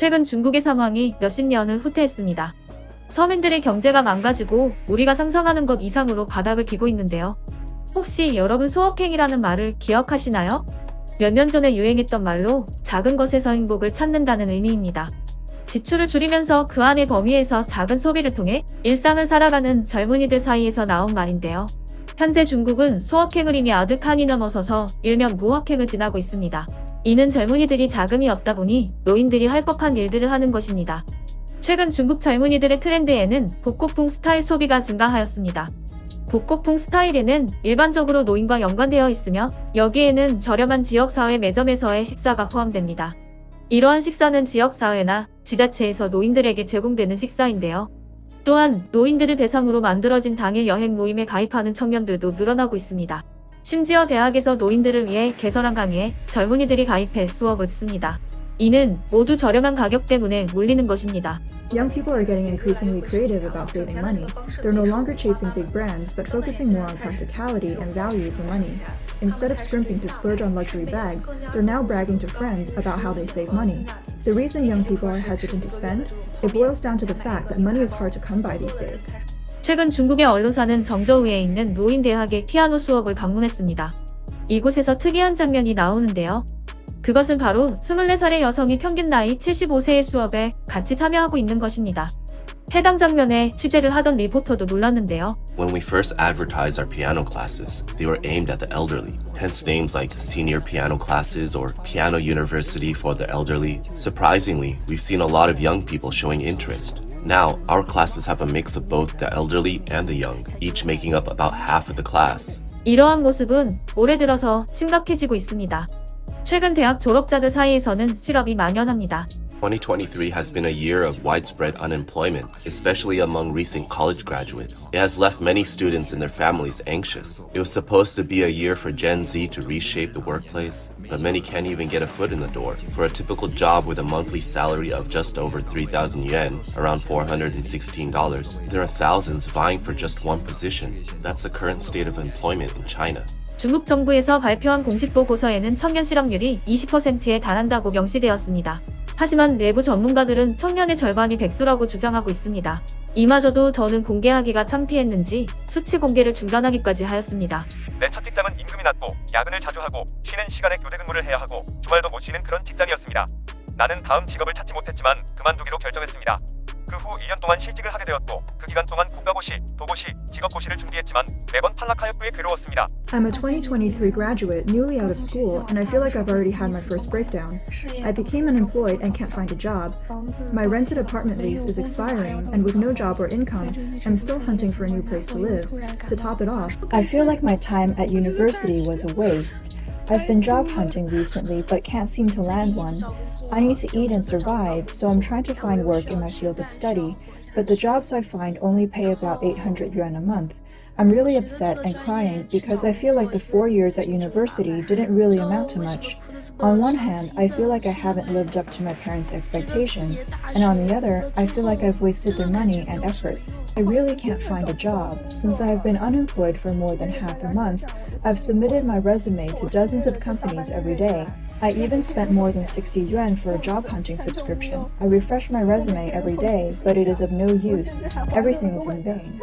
최근 중국의 상황이 몇십 년을 후퇴했습니다. 서민들의 경제가 망가지고 우리가 상상하는 것 이상으로 바닥을 기고 있는데요. 혹시 여러분 소확행이라는 말을 기억하시나요? 몇 년 전에 유행했던 말로 작은 것에서 행복을 찾는다는 의미입니다. 지출을 줄이면서 그 안의 범위에서 작은 소비를 통해 일상을 살아가는 젊은이들 사이에서 나온 말인데요. 현재 중국은 소확행을 이미 아득하니 넘어서서 일명 무확행을 지나고 있습니다. 이는 젊은이들이 자금이 없다 보니 노인들이 할 법한 일들을 하는 것입니다. 최근 중국 젊은이들의 트렌드에는 복고풍 스타일 소비가 증가하였습니다. 복고풍 스타일에는 일반적으로 노인과 연관되어 있으며 여기에는 저렴한 지역사회 매점에서의 식사가 포함됩니다. 이러한 식사는 지역사회나 지자체에서 노인들에게 제공되는 식사인데요. 또한 노인들을 대상으로 만들어진 당일 여행 모임에 가입하는 청년들도 늘어나고 있습니다. 심지어 대학에서 노인들을 위해 개설한 강의에 젊은이들이 가입해 수업을 듣습니다. 이는 모두 저렴한 가격 때문에 몰리는 것입니다. Young people are getting increasingly creative about saving money. They're no longer chasing big brands, but focusing more on practicality and value for money. Instead of scrimping to splurge on luxury bags, they're now bragging to friends about how they save money. The reason young people are hesitant to spend, it boils down to the fact that money is hard to come by these days. 최근 중국의 언론사는 정저우에 있는 노인 대학의 피아노 수업을 방문했습니다. 이곳에서 특이한 장면이 나오는데요. 그것은 바로 24살의 여성이 평균 나이 75세의 수업에 같이 참여하고 있는 것입니다. 해당 장면에 취재를 하던 리포터도 놀랐는데요. When we first advertised our piano classes, they were aimed at the elderly, hence names like senior piano classes or piano university for the elderly. Surprisingly, we've seen a lot of young people showing interest. Now, our classes have a mix of both the elderly and the young, each making up about half of the class. 이러한 모습은 올해 들어서 심각해지고 있습니다. 최근 대학 졸업자들 사이에서는 실업이 만연합니다. 2023 has been a year of widespread unemployment, especially among recent college graduates. It has left many students and their families anxious. It was supposed to be a year for Gen Z to reshape the workplace, but many can't even get a foot in the door. For a typical job with a monthly salary of just over 3,000 yuan, around $416, there are thousands vying for just one position. That's the current state of employment in China. 중국 정부에서 발표한 공식 보고서에는 청년 실업률이 20%에 달한다고 명시되었습니다. 하지만 내부 전문가들은 청년의 절반이 백수라고 주장하고 있습니다. 이마저도 더는 공개하기가 창피했는지 수치 공개를 중단하기까지 하였습니다. 내 첫 직장은 임금이 낮고 야근을 자주 하고 쉬는 시간에 교대 근무를 해야 하고 주말도 못 쉬는 그런 직장이었습니다. 나는 다음 직업을 찾지 못했지만 그만두기로 결정했습니다. 그 후 2년 동안 실직을 하게 되었고 그 기간 동안 국가고시, 도고시, 직업고시를 준비했지만 매번 탈락하여 꽤 괴로웠습니다. I'm a 2023 graduate, newly out of school, and I feel like I've already had my first breakdown. I became unemployed and can't find a job. My rented apartment lease is expiring, and with no job or income, I'm still hunting for a new place to live. To top it off, I feel like my time at university was a waste. I've been job hunting recently but can't seem to land one. I need to eat and survive, so I'm trying to find work in my field of study, but the jobs I find only pay about 800 yuan a month. I'm really upset and crying because I feel like the four years at university didn't really amount to much. On one hand, I feel like I haven't lived up to my parents' expectations, and on the other, I feel like I've wasted their money and efforts. I really can't find a job. Since I have been unemployed for more than half a month, I've submitted my resume to dozens of companies every day. I even spent more than 60 yuan for a job hunting subscription. I refresh my resume every day, but it is of no use. Everything is in vain.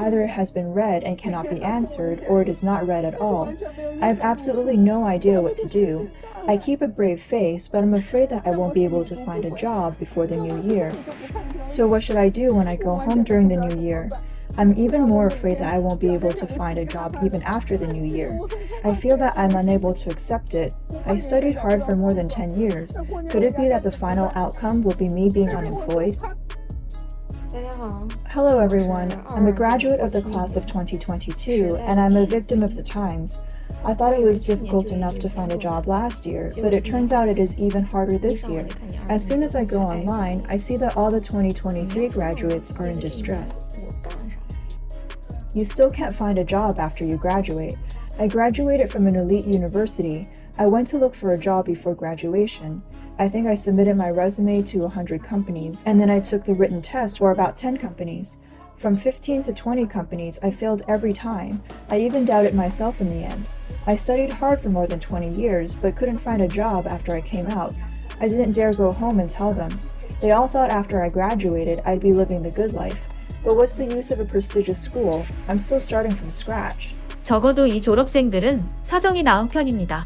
Either it has been read and cannot be answered, or it is not read at all. I have absolutely no idea what to do. I keep a brave face, but I'm afraid that I won't be able to find a job before the new year. So, what should I do when I go home during the new year? I'm even more afraid that I won't be able to find a job even after the new year. I feel that I'm unable to accept it. I studied hard for more than 10 years. Could it be that the final outcome will be me being unemployed? Hello, everyone. I'm a graduate of the class of 2022, and I'm a victim of the times. I thought it was difficult enough to find a job last year, but it turns out it is even harder this year. As soon as I go online, I see that all the 2023 graduates are in distress. You still can't find a job after you graduate. I graduated from an elite university. I went to look for a job before graduation. I think I submitted my resume to 100 companies, and then I took the written test for about 10 companies. From 15 to 20 companies, I failed every time. I even doubted myself in the end. I studied hard for more than 20 years, but couldn't find a job after I came out. I didn't dare go home and tell them. They all thought after I graduated I'd be living the good life. But what's the use of a prestigious school? I'm still starting from scratch. 적어도 이 졸업생들은 사정이 나은 편입니다.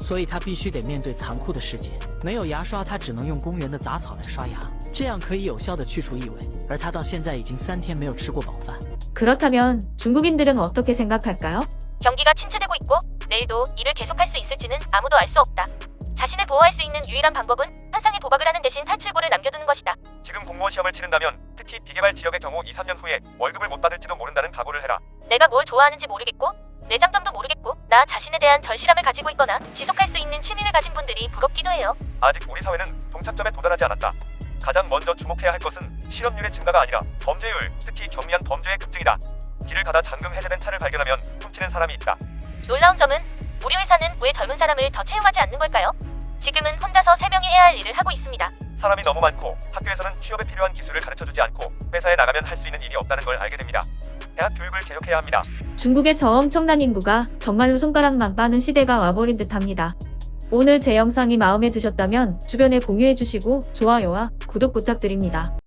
所以他必须得面对残酷的世界。没有牙刷，他只能用公园的杂草来刷牙，这样可以有效的去除异味。而他到现在已经三天没有吃过饱饭。 그렇다면 중국인들은 어떻게 생각할까요? 경기가 침체되고 있고 내일도 일을 계속할 수 있을지는 아무도 알 수 없다. 자신을 보호할 수 있는 유일한 방법은 한상의 도박을 하는 대신 탈출구를 남겨두는 것이다. 지금 공무원 시험을 치른다면 특히 비개발 지역의 경우 2, 3년 후에 월급을 못 받을지도 모른다는 각오를 해라. 내가 뭘 좋아하는지 모르겠고 내 장점도 모르겠고 나 자신에 대한 절실함을 가지고 있거나 지속할 수 있는 취미를 가진 분들이 부럽기도 해요. 아직 우리 사회는 동착점에 도달하지 않았다. 가장 먼저 주목해야 할 것은 실업률의 증가가 아니라 범죄율, 특히 경미한 범죄의 급증이다. 길을 가다 잠금 해제된 차를 발견하면 훔치는 사람이 있다. 놀라운 점은 우리 회사는 왜 젊은 사람을 더 채용하지 않는 걸까요? 지금은 혼자서 3명이 해야 할 일을 하고 있습니다. 사람이 너무 많고 학교에서는 취업에 필요한 기술을 가르쳐주지 않고 회사에 나가면 할 수 있는 일이 없다는 걸 알게 됩니다. 대학 교육을 개혁해야 합니다. 중국의 저 엄청난 인구가 정말로 손가락만 빠는 시대가 와버린 듯합니다. 오늘 제 영상이 마음에 드셨다면 주변에 공유해주시고 좋아요와 구독 부탁드립니다.